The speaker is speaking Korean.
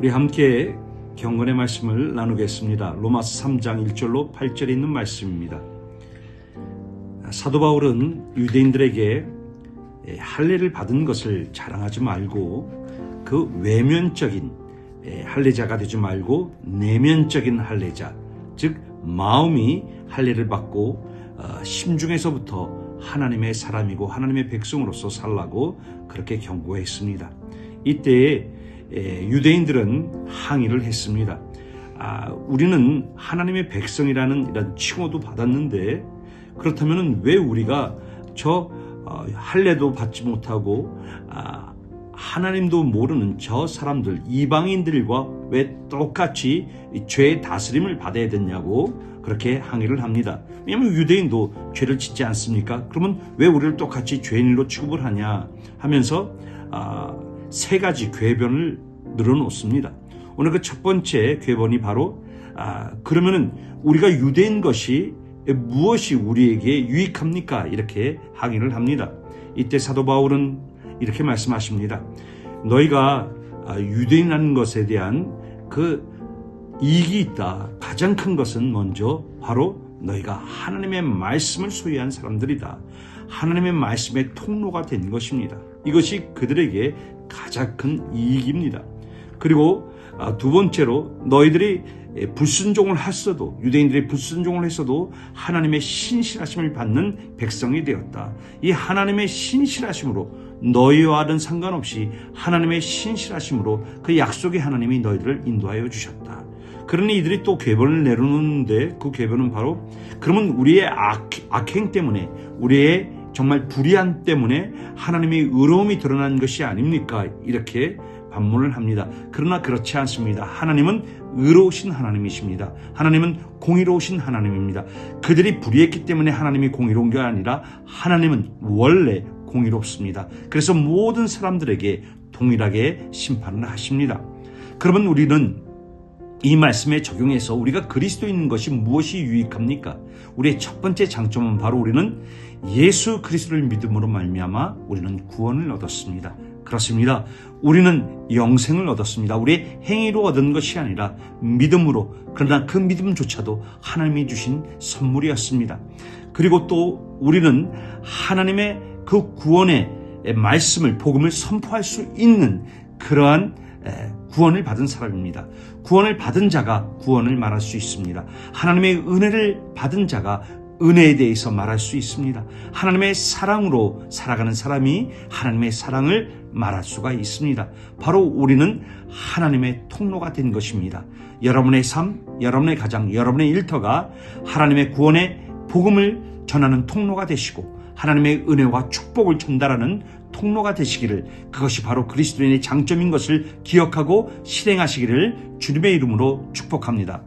우리 함께 경건의 말씀을 나누겠습니다. 로마서 3장 1절로 8절에 있는 말씀입니다. 사도 바울은 유대인들에게 할례를 받은 것을 자랑하지 말고 그 외면적인 할례자가 되지 말고 내면적인 할례자, 즉 마음이 할례를 받고 어, 심중에서부터 하나님의 사람이고 하나님의 백성으로서 살라고 그렇게 경고했습니다. 이때에 유대인들은 항의를 했습니다. 아, 우리는 하나님의 백성이라는 이런 칭호도 받았는데 그렇다면 왜 우리가 저 어, 할례도 받지 못하고 아, 하나님도 모르는 저 사람들 이방인들과 왜 똑같이 죄의 다스림을 받아야 되냐고 그렇게 항의를 합니다. 왜냐하면 유대인도 죄를 짓지 않습니까? 그러면 왜 우리를 똑같이 죄인으로 취급을 하냐 하면서 아, 세 가지 궤변을 늘어놓습니다. 오늘 그 첫 번째 궤변이 바로 아, 그러면은 우리가 유대인 것이 무엇이 우리에게 유익합니까? 이렇게 항의를 합니다. 이때 사도 바울은 이렇게 말씀하십니다. 너희가 아, 유대인이라는 것에 대한 그 이익이 있다. 가장 큰 것은 먼저 바로 너희가 하나님의 말씀을 소유한 사람들이다. 하나님의 말씀의 통로가 된 것입니다. 이것이 그들에게 가장 큰 이익입니다. 그리고 아, 두 번째로 너희들이 불순종을 했어도 유대인들이 불순종을 했어도 하나님의 신실하심을 받는 백성이 되었다. 이 하나님의 신실하심으로 너희와는 상관없이 하나님의 신실하심으로 그 약속의 하나님이 너희들을 인도하여 주셨다. 그러니 이들이 또 궤변을 내려놓는데 그 궤변은 바로 그러면 우리의 악, 악행 때문에 우리의 정말 불의한 때문에 하나님의 의로움이 드러난 것이 아닙니까? 이렇게 반문을 합니다. 그러나 그렇지 않습니다. 하나님은 의로우신 하나님이십니다. 하나님은 공의로우신 하나님입니다. 그들이 불의했기 때문에 하나님이 공의로운 게 아니라 하나님은 원래 공의롭습니다. 그래서 모든 사람들에게 동일하게 심판을 하십니다. 그러면 우리는 이 말씀에 적용해서 우리가 그리스도인 것이 무엇이 유익합니까? 우리의 첫 번째 장점은 바로 우리는 예수 그리스도를 믿음으로 말미암아 우리는 구원을 얻었습니다. 그렇습니다. 우리는 영생을 얻었습니다. 우리의 행위로 얻은 것이 아니라 믿음으로 그러나 그 믿음조차도 하나님이 주신 선물이었습니다. 그리고 또 우리는 하나님의 그 구원의 말씀을 복음을 선포할 수 있는 그러한 구원을 받은 사람입니다. 구원을 받은 자가 구원을 말할 수 있습니다. 하나님의 은혜를 받은 자가 은혜에 대해서 말할 수 있습니다. 하나님의 사랑으로 살아가는 사람이 하나님의 사랑을 말할 수가 있습니다. 바로 우리는 하나님의 통로가 된 것입니다. 여러분의 삶, 여러분의 가정, 여러분의 일터가 하나님의 구원의 복음을 전하는 통로가 되시고 하나님의 은혜와 축복을 전달하는 통로가 되시기를 그것이 바로 그리스도인의 장점인 것을 기억하고 실행하시기를 주님의 이름으로 축복합니다.